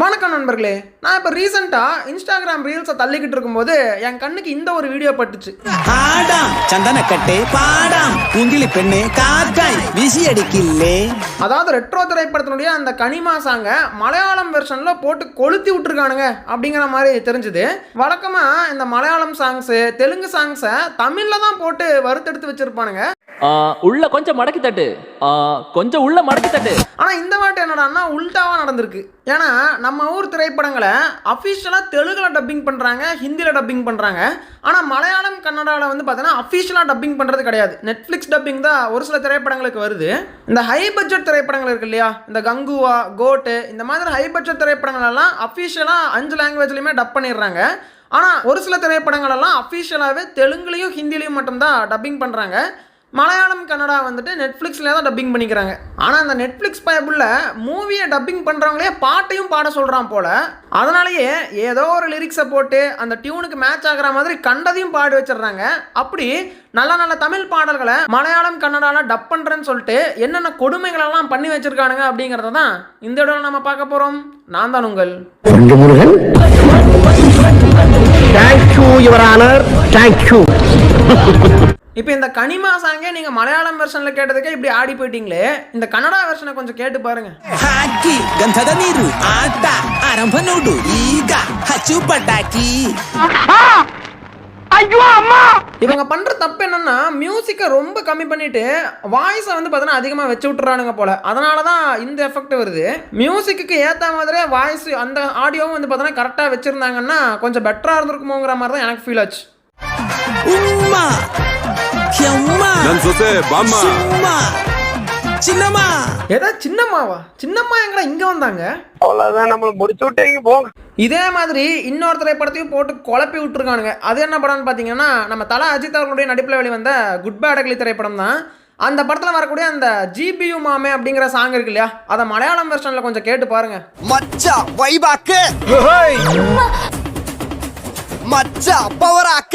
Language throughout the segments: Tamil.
வணக்கம் நண்பர்களே. நான் இப்போ ரீசெண்டாக இன்ஸ்டாகிராம் ரீல்ஸை தள்ளிக்கிட்டு இருக்கும்போது என் கண்ணுக்கு இந்த ஒரு வீடியோ பட்டுச்சு. ஆடாம் சந்தனக்கட்டே பாடாம். குங்கிலி பெண்ணே காக்காய். விசி அடிக்கில்லே அதாவது ரெட்ரோ திரைப்படத்தினுடைய அந்த கனிமா சாங்க மலையாளம் வெர்ஷனில் போட்டு கொளுத்தி விட்டுருக்கானுங்க அப்படிங்கிற மாதிரி தெரிஞ்சுது. வழக்கமாக இந்த மலையாளம் சாங்ஸு தெலுங்கு சாங்ஸை தமிழில் தான் போட்டு வறுத்தெடுத்து வச்சுருப்பானுங்க. உள்ள கொஞ்சம் மடக்கி தட்டு. கொஞ்சம் உள்ள மடக்கி தட்டு. ஆனால் இந்த வாட்டி என்னடான்னா உல்டாவாக நடந்திருக்கு. ஏன்னா நம்ம ஊர் திரைப்படங்களை அஃபிஷியலாக தெலுங்கில் டப்பிங் பண்ணுறாங்க ஹிந்தியில் டப்பிங் பண்ணுறாங்க ஆனால் மலையாளம் கன்னடாவில் வந்து பார்த்தீங்கன்னா அஃபிஷியலாக டப்பிங் பண்ணுறது கிடையாது. நெட்ஃப்ளிக்ஸ் டப்பிங் தான் ஒரு சில திரைப்படங்களுக்கு வருது. இந்த ஹை பட்ஜெட் திரைப்படங்கள் இருக்கு இல்லையா? இந்த கங்குவா கோட்டு இந்த மாதிரி ஹை பட்ஜெட் திரைப்படங்கள் எல்லாம் அஃபிஷியலாக அஞ்சு லாங்குவேஜ்லயுமே டப் பண்ணிடுறாங்க. ஆனால் ஒரு சில திரைப்படங்கள் எல்லாம் அஃபிஷியலாகவே தெலுங்குலேயும் ஹிந்திலையும் மட்டும்தான் டப்பிங் பண்ணுறாங்க மலையாளம் கன்னடா வந்துட்டு நெட்ஃப்ளிக்ஸில் தான் டப்பிங் பண்ணிக்கிறாங்க. ஆனால் அந்த நெட்ஃப்ளிக்ஸ் பயபுள்ள மூவியை டப்பிங் பண்ணுறவங்களே பாட்டையும் பாட சொல்கிறான் போல். அதனாலேயே ஏதோ ஒரு லிரிக்ஸை போட்டு அந்த டியூனுக்கு மேட்ச் ஆகிற மாதிரி கண்டதையும் பாடி வச்சிடுறாங்க. அப்படி நல்ல நல்ல தமிழ் பாடல்களை மலையாளம் கன்னடாவில் டப் பண்ணுறேன்னு சொல்லிட்டு என்னென்ன கொடுமைகளெல்லாம் பண்ணி வச்சுருக்கானுங்க அப்படிங்கிறத தான் இந்த இடம் நம்ம பார்க்க போகிறோம் நான் தான் உங்கள் தேங்க்யூ யுவர் ஆனர் தேங்க்யூ இப்போ இந்த கனிமா சாங்கே நீங்கள் மலையாளம் வெர்ஷனில் கேட்டதுக்கே இப்படி ஆடி போயிட்டீங்களே இந்த கன்னடா வெர்ஷனை கொஞ்சம் கேட்டு பாருங்க ಹಾಕಿ ಗಂಧದ ನೀರು ಆಟ ಆರಂಭ ನೋಡು ಈಗ ಹಚ್ಚು ಪಟಾಕಿ இவங்க பண்ற தப்பு என்னன்னா மியூசிக்கை ரொம்ப கம்மி பண்ணிட்டு வாய்ஸை வந்து பார்த்தீங்கன்னா அதிகமாக வச்சு விட்டுறானுங்க போல அதனால தான் இந்த எஃபெக்ட் வருது மியூசிக்கு ஏற்ற மாதிரியே வாய்ஸ் அந்த ஆடியோவும் வந்து பார்த்தீங்கன்னா கரெக்டாக வச்சிருந்தாங்கன்னா கொஞ்சம் பெட்டராக இருந்திருக்குமோங்கிற மாதிரி தான் எனக்கு ஃபீல் ஆச்சு ಉಮ್ಮ சின்னம்மா சின்னம்மாவா? சின்னம்மா எங்கடா இங்க வந்தாங்க? அவ்வளவுதான் நம்மள முடிச்சு விட்டீங்க இதே மாதிரி இன்னொரு திரைப்படத்தையும் போட்டு குழப்பி விட்டுருக்கானுங்க. அது என்ன படம்னு பார்த்தீங்கன்னா நம்ம தலா அஜித் அவர்களுடைய நடிப்பில் வெளிவந்த குட் பை அடகலி திரைப்படம் தான். அந்த படத்தில் வரக்கூடிய அந்த ஜிபியு மாமே அப்படிங்கிற சாங் இருக்கு இல்லையா? அதை மலையாளம் வெர்ஷனில் கொஞ்சம் கேட்டு பாருங்க. மச்சா வைபாக்கு. மச்சா பவராக்கு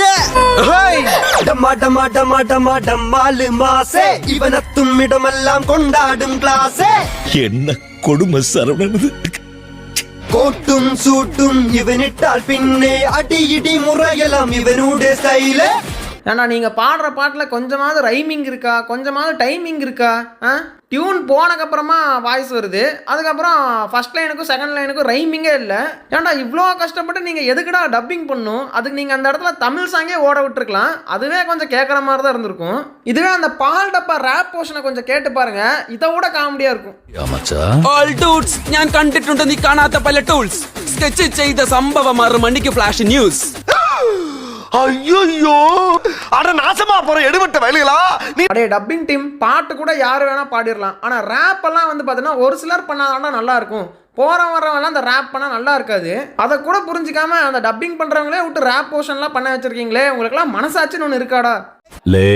ഡമാ ഡമാ ഡമാ ഡമാ ഡമ്മാല് മാസേ ഇവനെത്തും ഇടമെല്ലാം കൊണ്ടാടും ക്ലാസേ என்ன கொடுமை சரவணனது കോട്ടും സൂട്ടും ഇവനിട്ടാൽ പിന്നെ അടിയിടി മുറയലാം ഇവനുടെ സ്റ്റൈല് ஏன்னா நீங்கள் பாடுற பாட்டில் கொஞ்சமாவது ரைமிங் இருக்கா கொஞ்சமாவது டைமிங் இருக்கா ஆ டியூன் போனதுக்கப்புறமா வாய்ஸ் வருது அதுக்கப்புறம் ஃபர்ஸ்ட் லைனுக்கும் செகண்ட் லைனுக்கும் ரைமிங்கே இல்லை ஏன்டா இவ்வளோ கஷ்டப்பட்டு நீங்கள் எதுக்குடா டப்பிங் பண்ணும் அதுக்கு நீங்கள் அந்த இடத்துல தமிழ் சாங்கே ஓட விட்டுருக்கலாம் அதுவே கொஞ்சம் கேட்குற மாதிரி தான் இருந்திருக்கும் இதுவே அந்த பால் டப்பா ரேப் போர்ஷனை கொஞ்சம் கேட்டு பாருங்க இதை விட காமெடியாக இருக்கும் ഓൾ ഡൂഡ്സ് ഞാൻ കണ്ടിട്ടുണ്ട് നീ കാണാത്ത പല ടൂൾസ് സ്കെച്ച് ചെയ്ത സംഭവം ആറ് മണിക്ക് ഫ്ലാഷ് ന്യൂസ് ஐயோ அட நாசமா போற எடுபட்ட வயலுகளா? நீ அடைய டப்பிங் டீம் பாட்டு கூட யார் வேணா பாடிடலாம். ஆனா ரேப் எல்லாம் வந்து பாத்தீங்கன்னா ஒரு சிலர் பண்ணாதான் நல்லா இருக்கும். போகிறவன் வரவங்கலாம் அந்த ரேப் பண்ணால் நல்லா இருக்காது. அதை கூட புரிஞ்சிக்காம அந்த டப்பிங் பண்ணுறவங்களே விட்டு ரேப் போர்ஷன்லாம் பண்ண வச்சிருக்கீங்களே உங்களுக்குலாம் மனசாட்சின்னு ஒன்று இருக்காடா. லே.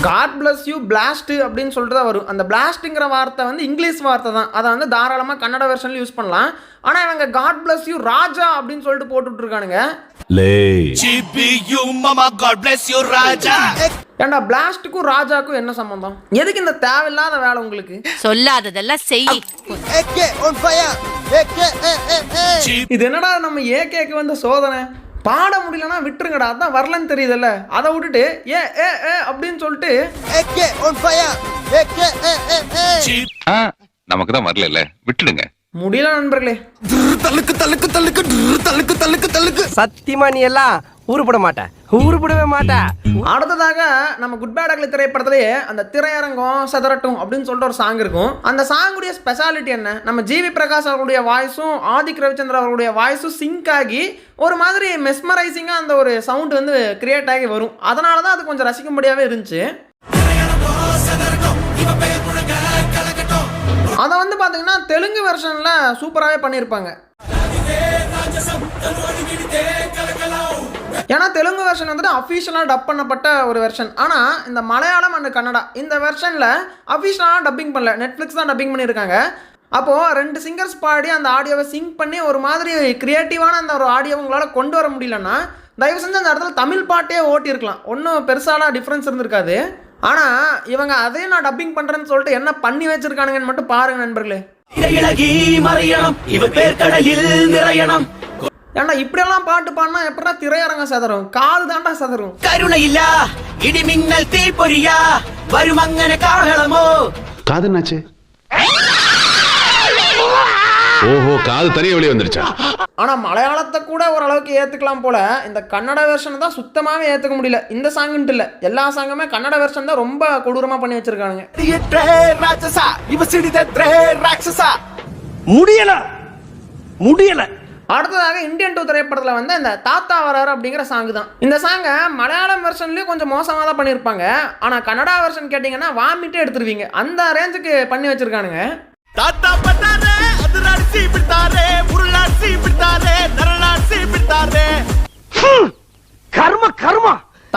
காட் பிளஸ் யூ பிளாஸ்ட் அப்படின்னு சொல்லிட்டு தான் வரும். அந்த பிளாஸ்ட்டுங்கிற வார்த்தை வந்து இங்கிலீஷ் வார்த்தை தான். அதை வந்து தாராளமாக கன்னட வெர்ஷனில் யூஸ் பண்ணலாம். ஆனால் இவங்க காட் பிளஸ் யூ ராஜா அப்படின்னு சொல்லிட்டு போட்டுட்டு இருக்கானுங்க. ஏண்டா பிளாஸ்டுக்கும் ராஜாக்கும் என்ன சம்பந்தம்? எதுக்கு இந்த தேவையில்லாத வேலை உங்களுக்கு? சொல்லாததெல்லாம் செய். இது என்னடா நம்ம ஏகேக்கு வந்த சோதனை? பாட முடியலன்னா விட்டுருங்கடா அதான் வரலன்னு தெரியுதுல்ல. அதை விட்டுட்டு ஏ ஏ ஏ அப்படின்னு சொல்லிட்டு ஏகே ஒன் ஃபயர் ஏகே ஏ ஏ ஏ. நமக்கு தான் வரல விட்டுடுங்க. முடியல நண்பர்களே. தள்ளுக்கு தலுக்கு தலுக்கு தலுக்கு தலுக்கு தள்ளுக்கு. சத்தியமா நீ எல்லாம் ஊருப்பட மாட்டேன். ஊருப்படவே மாட்டேன் அடுத்ததாக நம்ம குட் பேட் அகலி திரைப்படத்திலேயே அந்த திரையரங்கம் சதரட்டும் அப்படின்னு சொல்லிட்டு ஒரு சாங் இருக்கும். அந்த சாங்குடைய ஸ்பெஷாலிட்டி என்ன? நம்ம ஜிவி பிரகாஷ் அவர்களுடைய வாய்ஸும் ஆதிக் ரவிச்சந்திர அவர்களுடைய வாய்ஸும் சிங்க் ஆகி ஒரு மாதிரி மெஸ்மரைசிங்காக அந்த ஒரு சவுண்ட் வந்து கிரியேட் ஆகி வரும். அதனால தான் அது கொஞ்சம் ரசிக்கும்படியாகவே இருந்துச்சு. அதை வந்து பார்த்தீங்கன்னா தெலுங்கு வெர்ஷனில் சூப்பராகவே பண்ணியிருப்பாங்க ஏன்னா தெலுங்கு வெர்ஷன் வந்துட்டு அஃபீஷியலாக டப் பண்ணப்பட்ட ஒரு வெர்ஷன் ஆனால் இந்த மலையாளம் அண்ட் கன்னடா இந்த வெர்ஷனில் அஃபீஷியலாக டப்பிங் பண்ணல. நெட்ஃப்ளிக்ஸ் தான் டப்பிங் பண்ணியிருக்காங்க அப்போது ரெண்டு சிங்கர்ஸ் பாடி அந்த ஆடியோவை சிங்க் பண்ணி ஒரு மாதிரி க்ரியேட்டிவான அந்த ஒரு ஆடியோ உங்களால் கொண்டு வர முடியலன்னா தயவு செஞ்சு அந்த இடத்துல தமிழ் பாட்டே ஓட்டியிருக்கலாம் ஒன்றும் பெருசாலாம் டிஃப்ரென்ஸ் இருந்திருக்காது. ஆனால் இவங்க அதையும் நான் டப்பிங் பண்ணுறேன்னு சொல்லிட்டு என்ன பண்ணி வச்சிருக்கானுங்கன்னு மட்டும் பாருங்க நண்பர்களே. இழகி இவ பேர் கடலில் நிறையணம். ஏன்னா இப்படியெல்லாம் பாட்டு பாடினா எப்படா திரையரங்கம் சதரும் காது தாண்டா சதரும் கருணை இல்லா இடி மின்னல் தீப்பொறியா வருமங்கன காகளமோ காது என்னாச்சு? ஓஹோ காது தனியாக வழி வந்துருச்சா? ஆனா மலையாளத்தை கூட ஓரளவுக்கு ஏத்துக்கலாம் போல. இந்த கன்னட வெர்ஷன் தான் சுத்தமாகவே ஏற்றுக்க முடியல. இந்த சாங்குன்ட்டு இல்லை. எல்லா சாங்குமே கன்னட வெர்ஷன் தான் ரொம்ப கொடூரமா பண்ணி வச்சிருக்கானுங்க. முடியல. முடியல. அடுத்ததாக இந்தியன் டூ திரைப்படத்தில் வந்து இந்த தாத்தா வராரு அப்படிங்கிற சாங் தான். இந்த சாங்கை மலையாளம் வெர்ஷன்லேயும் கொஞ்சம் மோசமாக தான் பண்ணியிருப்பாங்க. ஆனால் கன்னடா வெர்ஷன் கேட்டிங்கன்னா வாமிட்டே எடுத்துருவீங்க. அந்த ரேஞ்சுக்கு பண்ணி வச்சுருக்கானுங்க. தாத்தா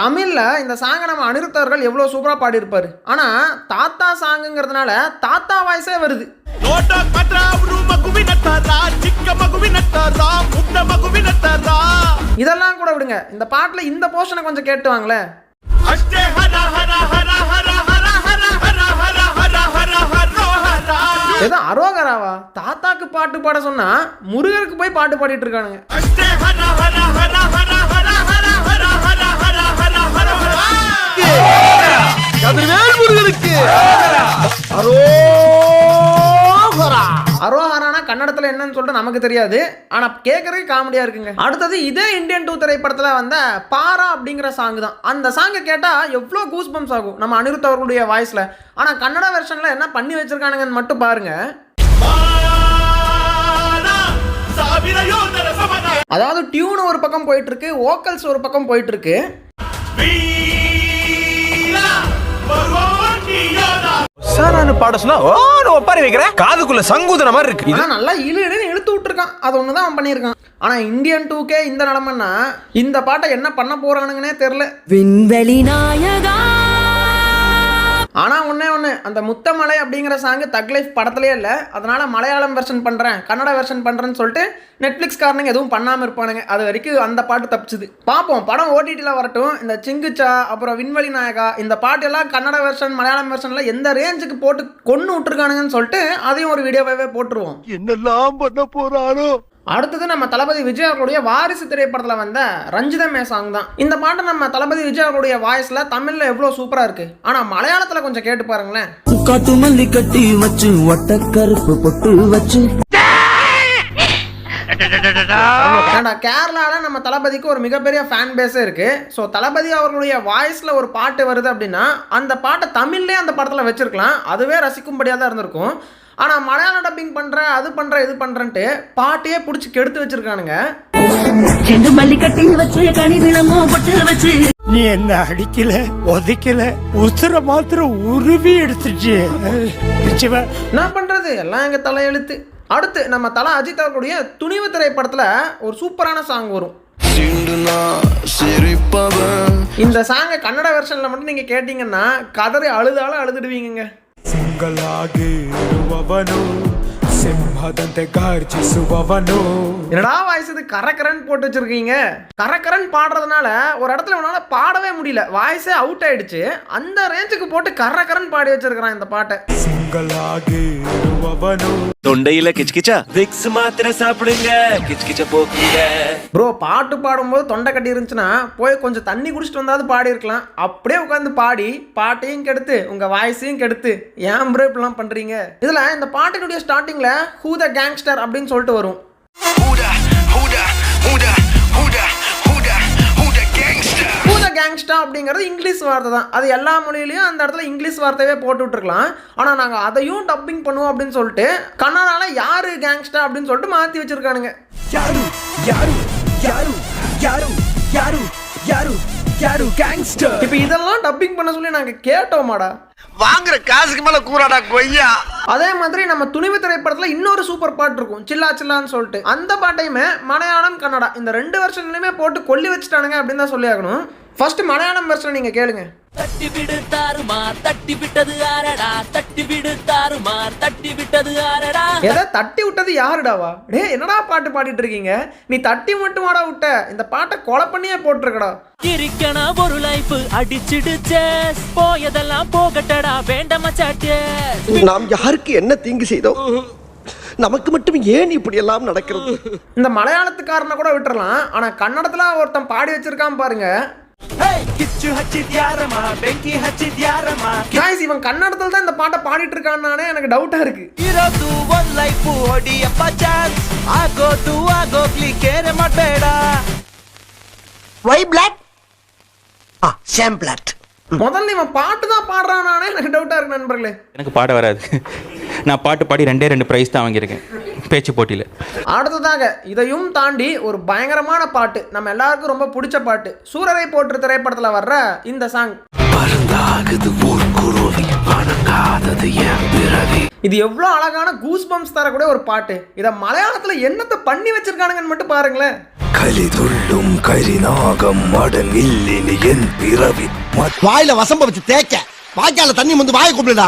தமிழில் இந்த சாங்கை நம்ம அனிருத்தவர்கள் எவ்வளோ சூப்பராக பாடியிருப்பார் ஆனால் தாத்தா சாங்குங்கிறதுனால தாத்தா வாய்ஸே வருது இதெல்லாம் கூட விடுங்க இந்த பாட்டில் இந்த போர்ஷனை கொஞ்சம் கேட்டு வாங்களேன் ஏதோ அரோகராவா தாத்தாக்கு பாட்டு பாட சொன்னா முருகருக்கு போய் பாட்டு பாடிட்டு இருக்கானுங்க முருகனுக்கு கதிர்வேல் முருகனுக்கு. அரோஹரா அரோஹரானா கன்னடத்தில் என்னன்னு சொல்லிட்டு நமக்கு தெரியாது. ஆனால் கேட்கறதுக்கு காமெடியாக இருக்குங்க. அடுத்தது இதே இந்தியன் டூ திரைப்படத்தில் வந்த பாரா அப்படிங்கிற சாங் தான். அந்த சாங்கை கேட்டால் எவ்வளோ கூஸ் பம்ப்ஸ் ஆகும் நம்ம அனிருத் அவர்களுடைய வாய்ஸில் ஆனால் கன்னட வெர்ஷனில் என்ன பண்ணி வச்சிருக்கானுங்கன்னு மட்டும் பாருங்க. அதாவது டியூன் ஒரு பக்கம் போயிட்டு இருக்கு வோக்கல்ஸ் ஒரு பக்கம் போயிட்டு இருக்கு. சார் நான் பாட சொன்னா ஓ ஒப்பாரி வைக்கிறேன். காதுக்குள்ள சங்கூதன மாதிரி இருக்கு. ஆனால் நல்லா இழு இழுன்னு இழுத்து விட்டுருக்கான். அது ஒன்று தான் அவன் பண்ணியிருக்கான். ஆனால் இந்தியன் டூக்கே இந்த நிலமைன்னா இந்த பாட்டை என்ன பண்ண போறானுங்கன்னே தெரில விண்வெளி நாயகா ஆனால் ஒன்றே ஒன்று அந்த முத்தமலை அப்படிங்கிற சாங்கு தக் லைஃப் படத்துலேயே இல்லை. அதனால் மலையாளம் வெர்ஷன் பண்ணுறேன் கன்னட வெர்ஷன் பண்ணுறேன்னு சொல்லிட்டு நெட்ஃப்ளிக்ஸ் காரணங்க எதுவும் பண்ணாமல் இருப்பானுங்க. அது வரைக்கும் அந்த பாட்டு தப்பிச்சுது. பார்ப்போம் படம் ஓடிடியில் வரட்டும். இந்த சிங்குச்சா அப்புறம் விண்வெளி நாயகா இந்த பாட்டெல்லாம் கன்னட வெர்ஷன் மலையாளம் வெர்ஷனில் எந்த ரேஞ்சுக்கு போட்டு கொன்று விட்டுருக்கானுங்கன்னு சொல்லிட்டு அதையும் ஒரு வீடியோவாகவே போட்டுருவோம். என்னெல்லாம் பண்ண போறாரோ? அடுத்தது நம்ம தளபதி விஜய் அவர்களுடைய வாரிசு திரைப்படத்தில் வந்த ரஞ்சிதமே சாங் தான். இந்த பாட்டு நம்ம தளபதி விஜய் அவர்களுடைய வாய்ஸில் தமிழில் எவ்வளோ சூப்பராக இருக்குது ஆனால் மலையாளத்தில் கொஞ்சம் கேட்டு பாருங்களேன். காட்டு மல்லி கட்டி வச்சு கருப்பு பொட்டு வச்சு. கேரளாவில் நம்ம தளபதிக்கு ஒரு மிகப்பெரிய ஃபேன் பேஸே இருக்கு. ஸோ தளபதி அவர்களுடைய வாய்ஸில் ஒரு பாட்டு வருது அப்படின்னா அந்த பாட்டை தமிழ்லேயே அந்த படத்தில் வச்சிருக்கலாம். அதுவே ரசிக்கும்படியாக தான் இருந்திருக்கும். ஆனால் மலையாள டப்பிங் பண்ணுற அது பண்ணுற இது பண்ணுறன்ட்டு பாட்டையே பிடிச்சி கெடுத்து வச்சிருக்கானுங்க. ரெண்டு மல்லி கட்டி வச்சு கனி விளமோ பட்டு வச்சு. நீ என்ன அடிக்கல உதைக்கல உசுர மாத்திரம் உருவி எடுத்துச்சு என்ன பண்ணுறது எல்லாம் எங்கள் தலையெழுத்து. அடுத்து நம்ம தலை அஜித் அவர்களுடைய துணிவு திரைப்படத்தில் ஒரு சூப்பரான சாங் வரும். இந்த சாங்கை கன்னட வெர்ஷனில் மட்டும் நீங்கள் கேட்டிங்கன்னா கதறி அழுதாலும் அழுதுடுவீங்கங்க. ಸಿಂಗಲಾಗಿ ಇರುವವನು ಸಿಂಹದಂತೆ ಗಾರ್ಜಿಸುವವನು என்னடா வாய்ஸ் இது கரக்கரன் போட்டு வச்சிருக்கீங்க கரக்கரன் பாடுறதுனால ஒரு இடத்துல உன்னால பாடவே முடியல வாய்ஸே அவுட் ஆயிடுச்சு அந்த ரேஞ்சுக்கு போட்டு கரக்கரன் பாடி வச்சிருக்கிறான் இந்த பாட்டை ಸಿಂಗಲಾಗಿ ಇರುವವನು தொண்டையில கிச்கிச்சா விக்ஸ் மாத்திரை சாப்பிடுங்க. கிச்கிச்ச போக்குங்க ப்ரோ பாட்டு பாடும்போது தொண்டை கட்டி இருந்துச்சுன்னா போய் கொஞ்சம் தண்ணி குடிச்சிட்டு வந்தாவது பாடி இருக்கலாம். அப்படியே உட்காந்து பாடி பாட்டையும் கெடுத்து உங்க வாய்ஸையும் கெடுத்து ஏன் ப்ரோ இப்படிலாம் பண்றீங்க? இதுல இந்த பாட்டினுடைய ஸ்டார்டிங்ல ஹூ த கேங்ஸ்டர் அப்படின்னு சொல்லிட்டு வரும். கேங்ஸ்டா அப்படிங்கிறது இங்கிலீஷ் வார்த்தை தான். அது எல்லா மொழியிலையும் அந்த இடத்துல இங்கிலீஷ் வார்த்தையவே போட்டு விட்டுருக்கலாம். ஆனால் நாங்கள் அதையும் டப்பிங் பண்ணுவோம் அப்படின்னு சொல்லிட்டு கன்னடால யாரு கேங்ஸ்டா அப்படின்னு சொல்லிட்டு மாற்றி வச்சிருக்கானுங்க. யாரு யாரு யாரு யாரு யாரு யாரு யாரு கேங்ஸ்டர் இப்போ இதெல்லாம் டப்பிங் பண்ண சொல்லி நாங்கள் கேட்டோமாடா. வாங்குற காசுக்கு மேல கூறாடா கொய்யா. அதே மாதிரி நம்ம துணிவு திரைப்படத்தில் இன்னொரு சூப்பர் பாட்டு இருக்கும். சில்லா சில்லான்னு சொல்லிட்டு. அந்த பாட்டையுமே மலையாளம் கன்னடா இந்த ரெண்டு வருஷத்துலையுமே போட்டு கொல்லி வச்சுட்டானுங்க அப்படின்னு தான் சொல்லி ஆகணும் ஃபர்ஸ்ட் மலையாளம் வருஷம் நீங்கள் கேளுங்க. தட்டி விடு தாறுமார் தட்டி விட்டது ஆரடா தட்டி விடு தாறுமார் தட்டி விட்டது ஆரடா எதை தட்டி விட்டது யாருடாவா? டே என்னடா பாட்டு பாடிட்டு இருக்கீங்க? நீ தட்டி மட்டுமாடா விட்ட. இந்த பாட்டை கொலை பண்ணியே போட்டிருக்கடா. இருக்கனா ஒரு லைஃப் அடிச்சிடுச்சே. போயதெல்லாம் போகட்டடா வேண்டாம சாட்டே நாம் யாருக்கு என்ன தீங்கு செய்தோம்? நமக்கு மட்டும் ஏன் இப்படி எல்லாம் நடக்கிறது? இந்த மலையாளத்துக்காரனை கூட விட்டுறலாம். ஆனா கன்னடத்துல ஒருத்தன் பாடி வச்சிருக்கான் பாருங்க. இவன் கன்னடத்துல தான் இந்த பாட்டை பாடிட்டு இருக்கான்னு எனக்கு டவுட்டா இருக்கு. Why black a same black முதல்ல இவன் பாட்டு தான் பாடுறானானே எனக்கு டவுட்டா இருக்கு நண்பர்களே. எனக்கு பாட வராது. நான் பாட்டு பாடி ரெண்டே ரெண்டு ப்ரைஸ் தான் வாங்கியிருக்கேன். பேச்சு போட்டியில் அடுத்ததாக இதையும் தாண்டி ஒரு பயங்கரமான பாட்டு நம்ம எல்லாருக்கும் ரொம்ப பிடிச்ச பாட்டு சூரரை போற்று திரைப்படத்துல வர்ற இந்த சாங் இது எவ்வளோ அழகான கூஸ் பம்ப்ஸ் தரக்கூடிய ஒரு பாட்டு. இதை மலையாளத்துல என்னத்தை பண்ணி வச்சிருக்கானுங்கன்னு மட்டும் பாருங்களேன். கலிதுள்ளும் கரிநாகம் மடங்கில்லினி என் பிறவி. வாயில வசம்ப வச்சு தேய்க்க. வாய்க்கால தண்ணி வந்து வாய கூப்பிடுடா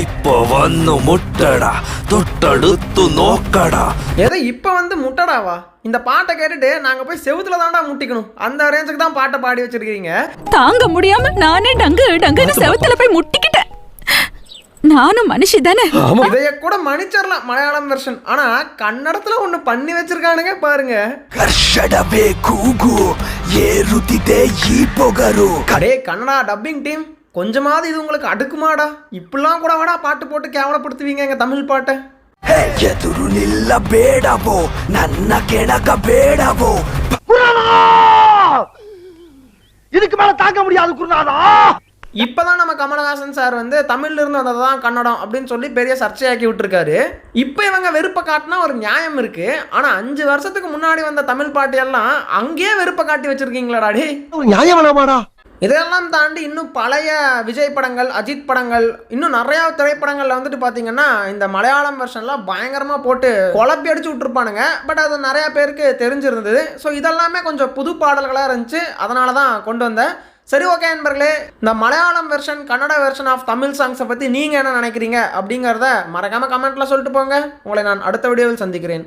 இப்போ வந்து முட்டடா. தொட்டடுத்து நோக்கடா. எதை இப்ப வந்து முட்டடாவா? இந்த பாட்டை கேட்டுட்டு நாங்க போய் செவுத்துல தான்டா முட்டிக்கணும். அந்த ரேஞ்சுக்கு தான் பாட்டை பாடி வச்சிருக்கீங்க. தாங்க முடியாம நானே டங்கு டங்குன்னு செவுத்துல போய் முட்டிக்கிட்டேன். நானும் மனுஷி தானே? இதைய கூட மன்னிச்சிடலாம் மலையாளம் வெர்ஷன் ஆனா கன்னடத்துல ஒண்ணு பண்ணி வச்சிருக்கானுங்க பாருங்க. கர்ஷடவே கூகு ஏ ருதிதே ஈ பொகரு. கடே கன்னடா டப்பிங் டீம் கொஞ்சமாவது இது உங்களுக்கு அடுக்குமாடா இப்படிலாம் கூட வாடா பாட்டு போட்டு கேவலப்படுத்துவீங்க எங்க தமிழ் பாட்டை ಹೇ, ಎದುರು ನಿಲ್ಲಬೇಡವೋ ನನ್ನ ಕೆಣಕ ಬೇಡವೋ இதுக்கு மேல தாங்க முடியாது குருநாதா இப்பதான் நம்ம கமலஹாசன் சார் வந்து தமிழ்ல இருந்து வந்தது தான் கன்னடம் அப்படின்னு சொல்லி பெரிய சர்ச்சையாக்கி விட்டுருக்காரு இப்போ இவங்க வெறுப்பை காட்டினா ஒரு நியாயம் இருக்கு ஆனா அஞ்சு வருஷத்துக்கு முன்னாடி வந்த தமிழ் பாட்டு எல்லாம் அங்கேயே வெறுப்பை காட்டி வச்சிருக்கீங்களாடா டே ஒரு நியாயம் வேணாமாடா இதெல்லாம் தாண்டி இன்னும் பழைய விஜய் படங்கள் அஜித் படங்கள் இன்னும் நிறைய திரைப்படங்கள்ல வந்துட்டு பாத்தீங்கன்னா இந்த மலையாளம் வெர்ஷன்லாம் பயங்கரமா போட்டு குழப்பி அடிச்சு விட்டுருப்பானுங்க. பட் அது நிறைய பேருக்கு தெரிஞ்சிருந்தது. ஸோ இதெல்லாமே கொஞ்சம் புது பாடல்களாக இருந்துச்சு. அதனால தான் கொண்டு வந்தேன். சரி ஓகே நண்பர்களே. இந்த Malayalam version Kannada version of Tamil சாங்ஸை பற்றி நீங்கள் என்ன நினைக்கிறீங்க? அப்படிங்கிறத மறக்காமல் கமெண்ட்டில் சொல்லிட்டு போங்க. உங்களை நான் அடுத்த வீடியோவில் சந்திக்கிறேன்.